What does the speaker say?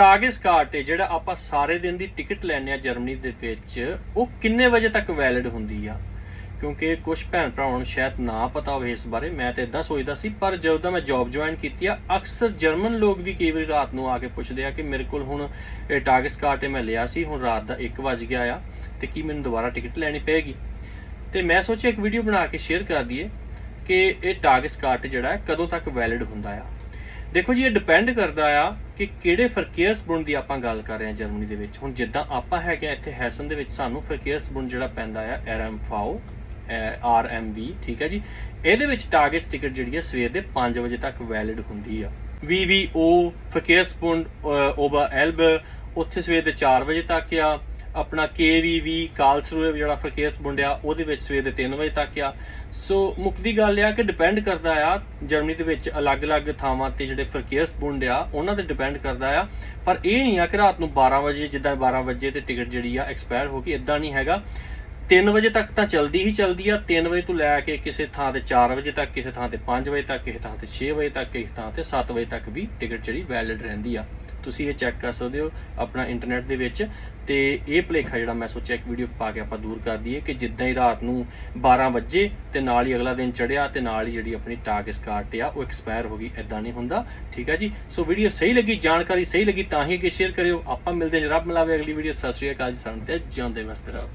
Target cart ਹੈ ਜਿਹੜਾ ਆਪਾਂ ਸਾਰੇ ਦਿਨ ਦੀ ਟਿਕਟ ਲੈਣੇ ਆ ਜਰਮਨੀ ਦੇ ਵਿੱਚ, ਉਹ ਕਿੰਨੇ ਵਜੇ ਤੱਕ ਵੈਲਿਡ ਹੁੰਦੀ ਆ? ਕਿਉਂਕਿ ਕੁਝ ਭੈਣ ਭਰਾਵਾਂ ਨੂੰ ਸ਼ਾਇਦ ਨਾ ਪਤਾ ਹੋਵੇ ਇਸ ਬਾਰੇ, ਮੈਂ ਤਾਂ ਇਦਾਂ ਸੋਚਦਾ ਸੀ, ਪਰ ਜਦੋਂ ਦਾ ਮੈਂ ਜੌਬ ਜੁਆਇਨ ਕੀਤੀ ਆ, ਅਕਸਰ ਜਰਮਨ ਲੋਕ ਵੀ ਕਈ ਵਾਰੀ ਰਾਤ ਨੂੰ ਆ ਕੇ ਪੁੱਛਦੇ ਆ ਕਿ ਮੇਰੇ ਕੋਲ ਹੁਣ, ਇਹ ਟਾਰਗੇਟ ਕਾਰਟ ਮੈਂ ਲਿਆ ਸੀ, ਹੁਣ ਰਾਤ ਦਾ 1 ਵਜ ਗਿਆ ਆ, ਤੇ ਕੀ ਮੈਨੂੰ ਦੁਬਾਰਾ ਟਿਕਟ ਲੈਣੀ ਪਏਗੀ? ਤੇ ਮੈਂ ਸੋਚਿਆ ਇੱਕ ਵੀਡੀਓ ਬਣਾ ਕੇ ਸ਼ੇਅਰ ਕਰ ਦਈਏ ਕਿ ਇਹ ਟਾਰਗੇਟ ਕਾਰਟ ਜਿਹੜਾ ਕਦੋਂ ਤੱਕ ਵੈਲਿਡ ਹੁੰਦਾ ਆ? ਦੇਖੋ ਜੀ, ਇਹ ਡਿਪੈਂਡ ਕਰਦਾ ਆ ਕਿ ਕਿਹੜੇ ਫਰਕੇਅਰਸਬੁੰਡ ਦੀ ਆਪਾਂ ਗੱਲ ਕਰ ਰਹੇ ਹਾਂ ਜਰਮਨੀ ਦੇ ਵਿੱਚ। ਹੁਣ ਜਿੱਦਾਂ ਆਪਾਂ ਹੈਗੇ ਆ ਇੱਥੇ ਹੈਸਨ ਦੇ ਵਿੱਚ, ਸਾਨੂੰ ਫਰਕੇਅਰਸਬੁੰਡ ਜਿਹੜਾ ਪੈਂਦਾ ਆ ਆਰਐਮਫਾਓ ਆਰਐਮਵੀ ਠੀਕ ਹੈ ਜੀ? ਇਹਦੇ ਵਿੱਚ ਟਾਰਗੇਟ ਟਿਕਟ ਜਿਹੜੀ ਹੈ ਸਵੇਰ ਦੇ 5 ਵਜੇ ਤੱਕ ਵੈਲਿਡ ਹੁੰਦੀ ਆ। VVO ਫਰਕੇਅਰਸਬੁੰਡ ਓਬਰ ਐਲਬ ਉੱਥੇ ਸਵੇਰ ਦੇ 4 ਵਜੇ ਤੱਕ ਆ। ਆਪਣਾ KVV ਕਾਲਸਰੂਏ ਜਿਹੜਾ ਫਰਕੇਸ ਬੁੰਡਿਆ ਉਹਦੇ ਵਿੱਚ ਸਵੇਰ ਦੇ 3 ਵਜੇ ਤੱਕ ਆ। ਸੋ ਮੁੱਕਦੀ ਗੱਲ ਆ ਕਿ ਡਿਪੈਂਡ ਕਰਦਾ ਆ ਜਰਮਨੀ ਦੇ ਵਿੱਚ ਅਲੱਗ-ਅਲੱਗ ਥਾਵਾਂ ਤੇ ਜਿਹੜੇ ਫਰਕੇਸ ਬੁੰਡਿਆ ਉਹਨਾਂ ਤੇ ਡਿਪੈਂਡ ਕਰਦਾ ਆ। ਪਰ ਇਹ ਨਹੀਂ ਆ ਕਿ ਰਾਤ ਨੂੰ 12 ਵਜੇ, ਜਿੱਦਾਂ 12 ਵਜੇ ਤੇ ਟਿਕਟ ਜਿਹੜੀ ਆ ਐਕਸਪਾਇਰ ਹੋ ਗਈ ਇਦਾਂ ਨਹੀਂ ਹੈਗਾ। 3 ਵਜੇ ਤੱਕ ਤਾਂ ਚਲਦੀ ਹੀ ਚਲਦੀ ਆ 3 ਵਜੇ ਤੋਂ ਲੈ ਕੇ ਕਿਸੇ ਥਾਂ ਤੇ 4 ਵਜੇ ਤੱਕ, ਕਿਸੇ ਥਾਂ ਤੇ 5 ਵਜੇ ਤੱਕ, ਕਿਸੇ ਥਾਂ ਤੇ 6 ਵਜੇ ਤੱਕ, ਕਿਸੇ ਥਾਂ ਤੇ 7 ਵਜੇ ਤੱਕ ਵੀ ਟਿਕਟ ਜਿਹੜੀ ਵੈਲਿਡ ਰਹਿੰਦੀ ਆ। ਤੁਸੀਂ ਇਹ ਚੈੱਕ ਕਰ ਸਕਦੇ ਹੋ ਆਪਣਾ ਇੰਟਰਨੈਟ ਦੇ ਵਿੱਚ ਤੇ ਇਹ ਭੁਲੇਖਾ ਜਿਹੜਾ ਮੈਂ ਸੋਚਿਆ ਇੱਕ ਵੀਡੀਓ ਪਾ ਕੇ ਆਪਾਂ ਦੂਰ ਕਰ ਦਈਏ ਕਿ ਜਿੱਦਾਂ ਹੀ ਰਾਤ ਨੂੰ 12 ਵਜੇ ਤੇ ਨਾਲ ਹੀ ਅਗਲਾ ਦਿਨ ਚੜਿਆ ਤੇ ਨਾਲ ਹੀ ਜਿਹੜੀ ਆਪਣੀ ਟਾਰਗੇਟ ਕਾਰਟ ਆ ਉਹ ਐਕਸਪਾਇਰ ਹੋ ਗਈ ਐਦਾਂ ਨਹੀਂ ਹੁੰਦਾ ਠੀਕ ਹੈ ਜੀ? ਸੋ ਵੀਡੀਓ ਸਹੀ ਲੱਗੀ ਜਾਣਕਾਰੀ ਸਹੀ ਲੱਗੀ ਤਾਂ ਹੀ ਅੱਗੇ ਸ਼ੇਅਰ ਕਰਿਓ। ਆਪਾਂ ਮਿਲਦੇ ਹਾਂ ਜੀ, ਰੱਬ ਮਿਲਾਵੇ ਅਗਲੀ ਵੀਡੀਓ ਸਤਿ ਸ਼੍ਰੀ ਅਕਾਲ ਜੀ ਸਾਨੂੰ ਤੇ ਜਿਉਂਦੇ ਮਸਤ ਰਹੋ